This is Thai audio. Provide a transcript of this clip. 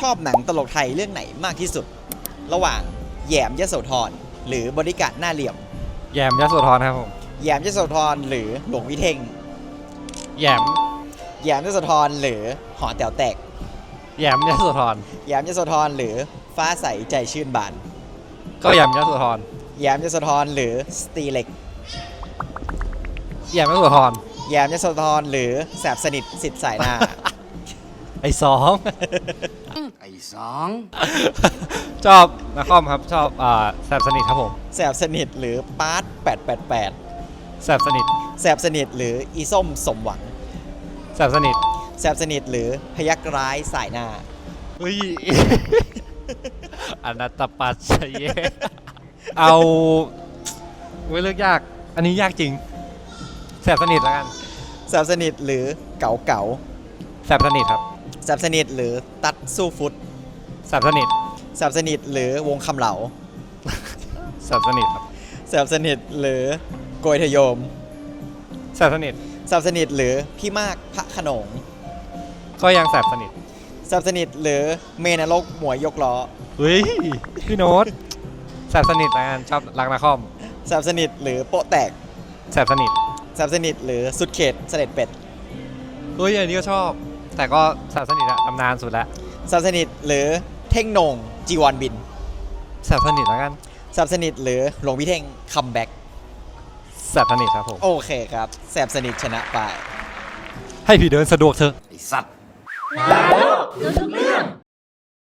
ชอบหนังตลกไทยเรื่องไหนมากที่สุด ระหว่างแหยมยโสธรหรือบริการหน้าเหลี่ยม แยมยโสธรครับผมแหยมยโสธรหรือหลวงวิเทงแยมแหยมยโสธรหรือหอแต๋วแตกแยมยโสธรแหยมยโสธรหรือฟ้าใสใจชื่นบานก็แยมยโสธรแหยมยโสธรหรือสตีเล็กแยมยโสธรแหยมยโสธรหรือแสบสนิทสิทธิ์สายหน้า ไอสอง ไอ้สองชอบนักคอมครับชอบอ่าแซบสนิทครับผมแสบสนิทหรือปาร์ต888แซบสนิทแสบสนิทหรืออีส้มสมหวังแซบสนิทแสบสนิทหรือพยักร้ายสายหน้า เฮ้ยอนัตตปัสสยเยเอาไว้ยเลือกยาก อันนี้ยากจริงแซบสนิทแล้วกันแสบสนิทหรือเก๋าเก๋าแซบสนิทครับแสบสนิทหรือตัดสู้ฟุตแซบสนิทแสบสนิทหรือวงคำเหลาแซบสนิทครับแสบสนิทหรือโกยทะโยมแซบสนิทแสบสนิทหรือพี่มากพระโขนงก็ยังแซบสนิทแสบสนิทหรือเมนรกหมวยยกล้อเฮ้ยพี่โน้ตแซบสนิทแล้วกันชอบรักนักคอมแสบสนิทหรือโปะแตกแซบสนิทแสบสนิทหรือสุดเขตเสด็จเป็ดเฮ้ยอันนี้ก็ชอบ แต่ก็แซบสนิทอะตำนานสุดละแสบสนิทหรือเท่งโหนงจีวรบินแซบสนิทแล้วกันแสบสนิทหรือหลวงพี่เท่งคัมแบ็กแซบสนิทครับผม โอเคครับแสบสนิทชนะไป ให้พี่เดินสะดวกเถอะ ไอ้สัตว์รู้ทุกเรื่อง